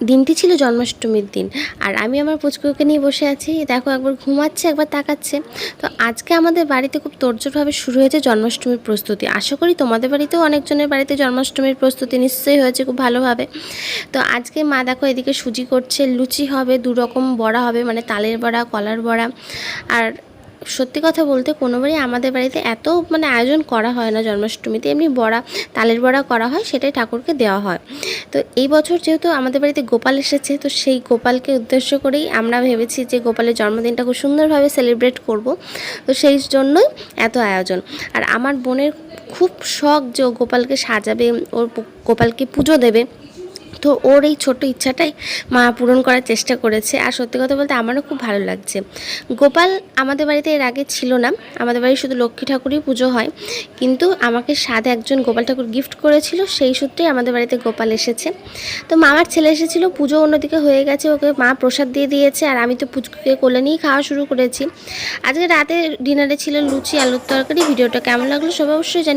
দিনটি ছিল জন্মাষ্টমীর দিন। আর আমি আমার পুচকুকে নিয়ে বসে আছি। দেখো একবার ঘুমাচ্ছে, একবার তাকাচ্ছে। তো আজকে আমাদের বাড়িতে খুব তোড়জোড়ভাবে শুরু হয়েছে জন্মাষ্টমীর প্রস্তুতি। আশা করি তোমাদের বাড়িতেও অনেকজনের বাড়িতে জন্মাষ্টমীর প্রস্তুতি নিশ্চয়ই হয়েছে খুব ভালোভাবে। তো আজকে মা দেখো এদিকে সুজি করছে, লুচি হবে দু রকম বড়া হবে মানে তালের বড়া, কলার বড়া। আর সত্যি কথা বলতে কোনোবারই আমাদের বাড়িতে এত মানে আয়োজন করা হয় না, জন্মাষ্টমীতে। এমনি বড়া, তালের বড়া করা হয়, সেটাই ঠাকুরকে দেওয়া হয়। তো এই বছর যেহেতু আমাদের বাড়িতে গোপাল এসেছে, তো সেই গোপালকে উদ্দেশ্য করেই আমরা ভেবেছি যে গোপালের জন্মদিনটা খুব সুন্দরভাবে সেলিব্রেট করব। তো সেই জন্যই এত আয়োজন। আর আমার বোনের খুব শখ যে গোপালকে সাজাবে, ওর গোপালকে পুজো দেবে। তো ওর এই ছোট ইচ্ছাটাই মা পূরণ করার চেষ্টা করেছে। আর সত্যি কথা বলতে আমারও খুব ভালো লাগছে। গোপাল আমাদের বাড়িতে এর আগে ছিল না। আমাদের বাড়ি শুধু লক্ষ্মী ঠাকুরই পুজো হয়। কিন্তু আমাকে সাথে একজন গোপাল ঠাকুর গিফট করেছিল, সেই সূত্রেই আমাদের বাড়িতে গোপাল এসেছে। তো মামার ছেলে এসেছিল, পুজো অন্যদিকে হয়ে গেছে, ওকে মা প্রসাদ দিয়ে দিয়েছে। আর আমি তো পুচকুকে কোলে নিয়েই খাওয়া শুরু করেছি। আজকে রাতে ডিনারে ছিল লুচি, আলুর তরকারি। ভিডিওটা কেমন লাগল সবাই অবশ্যই জানি